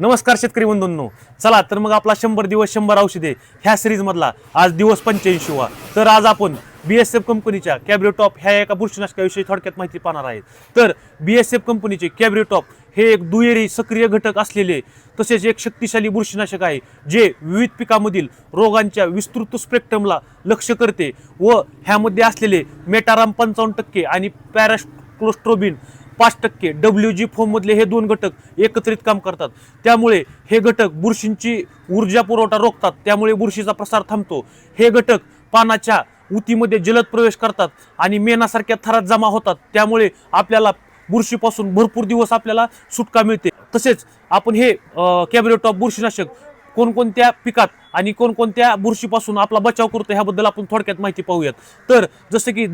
नमस्कार शेतकरी बंधूंनो. चला तर मग आपला शंभर दिवस शंभर औषधे ह्या सिरीजमधला आज दिवस पंच्याऐंशी वा तर आज आपण बी एस एफ कंपनीच्या कॅब्रिओ टॉप ह्या एका बुरशीनाशकाविषयी थोडक्यात माहिती पाहणार आहे तर बी एस एफ कंपनीचे कॅब्रिओ टॉप हे एक दुहेरी सक्रिय घटक असलेले तसेच एक शक्तिशाली बुरशीनाशक आहे जे विविध पिकामधील रोगांच्या विस्तृत स्पेक्ट्रमला लक्ष करते व ह्यामध्ये असलेले मेटाराम पंचावन्न टक्के आणि पॅराक्लोस्ट्रोबिन पाच टक्के. डब्ल्यू जी फॉर्ममधले हे दोन घटक एकत्रित काम करतात. त्यामुळे हे घटक बुरशींची ऊर्जा पुरवठा रोखतात. त्यामुळे बुरशीचा प्रसार थांबतो. हे घटक पानाच्या उतीमध्ये जलद प्रवेश करतात आणि मेणासारख्या थरात जमा होतात. त्यामुळे आपल्याला बुरशीपासून भरपूर दिवस आपल्याला सुटका मिळते. तसेच आपण हे कॅबिनेट ऑफ बुरशीनाशक कोणकोणत्या पिकात आणि कोणकोणत्या बुरशीपासून आपला बचाव करतो ह्याबद्दल आपण थोडक्यात माहिती पाहूयात. तर जसं की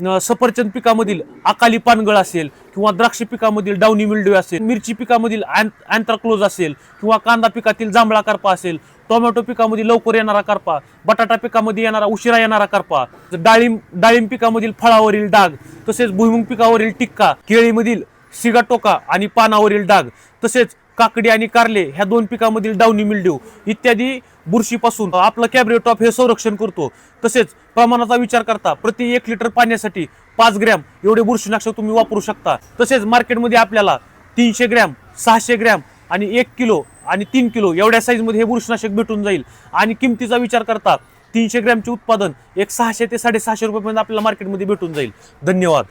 सफरचंद पिकामधील अकाली पानगळ असेल किंवा द्राक्ष पिकामधील डाउनी मिल्ड्यू असेल मिरची पिकामधील अँथ्राक्लोज असेल किंवा कांदा पिकातील जांभळा करपा असेल टोमॅटो पिकामध्ये लवकर येणारा करपा बटाटा पिकामध्ये येणारा उशिरा येणारा करपा डाळिंब डाळिंब पिकामधील फळावरील डाग तसेच भुईमुंग पिकावरील टिक्का केळीमधील सिगाटोका आणि पानावरील डाग तसेच काकडी आणि कारले ह्या दोन पिकामधील डाउनी मिल्ड्यू इत्यादी बुरशीपासून आपलं कॅबरेटॉप हे संरक्षण करतो. तसेच प्रमाणाचा विचार करता प्रति एक लिटर पाण्यासाठी पाच ग्रॅम एवढे बुरशीनाशक तुम्ही वापरू शकता. तसेच मार्केटमध्ये आपल्याला तीनशे ग्रॅम सहाशे ग्रॅम आणि एक किलो आणि तीन किलो एवढ्या साईजमध्ये हे बुरशीनाशक भेटून जाईल. आणि किमतीचा विचार करता तीनशे ग्रॅमचे उत्पादन एक सहाशे ते साडेसहाशे रुपयापर्यंत आपल्याला मार्केटमध्ये भेटून जाईल. धन्यवाद.